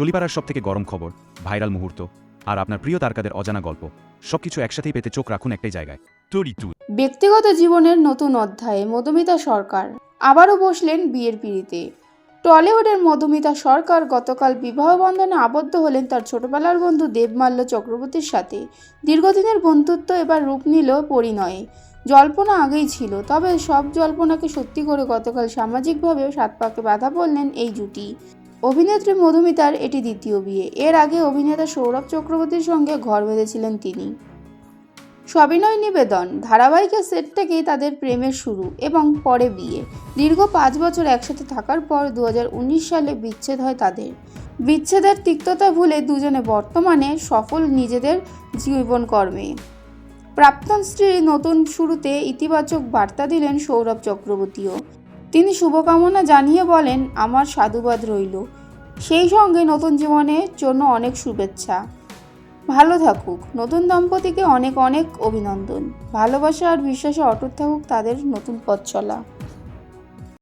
টলিপাড়ার সব থেকে গরম খবর, ভাইরাল মুহূর্ত, আর আপনার প্রিয় তারকাদের অজানা গল্প, সবকিছু একসাথেই পেতে চোখ রাখুন একটাই জায়গায় তরি টু ব্যক্তিগত জীবনের নতুন অধ্যায়ে মধুমিতা সরকার, আবারও বসলেন বিয়ের পিড়িতে। টলিউডের মধুমিতা সরকার গতকাল বিবাহ বন্ধনে আবদ্ধ হলেন তার ছোটবেলার বন্ধু দেবমাল্য চক্রবর্তীর সাথে। দীর্ঘদিনের বন্ধুত্ব এবার রূপ নিল পরিণয়ে। জল্পনা আগেই ছিল, তবে সব জল্পনাকে সত্যি করে গতকাল সামাজিকভাবে সাত পাকে বাধা পড়লেন এই জুটি। অভিনেত্রী মধুমিতার এটি দ্বিতীয় বিয়ে। এর আগে অভিনেতা সৌরভ চক্রবর্তীর সঙ্গে ঘর বেঁধেছিলেন তিনি। সবিনয় নিবেদন ধারাবাহিকের সেট থেকেই তাদের প্রেমের শুরু এবং পরে বিয়ে। দীর্ঘ পাঁচ বছর একসাথে থাকার পর দু হাজার উনিশ সালে বিচ্ছেদ হয় তাদের। বিচ্ছেদের তিক্ততা ভুলে দুজনে বর্তমানে সফল নিজেদের জীবনকর্মে। প্রাক্তন স্ত্রীর নতুন শুরুতে ইতিবাচক বার্তা দিলেন সৌরভ চক্রবর্তীও। তিনি শুভকামনা জানিয়ে বলেন, আমার সাধুবাদ রইল। সেই সঙ্গে নতুন জীবনের জন্য অনেক শুভেচ্ছা। ভালো থাকুক। নতুন দম্পতিকে অনেক অনেক অভিনন্দন। ভালোবাসা আর বিশ্বাসে অটুট থাকুক তাদের নতুন পথ চলা।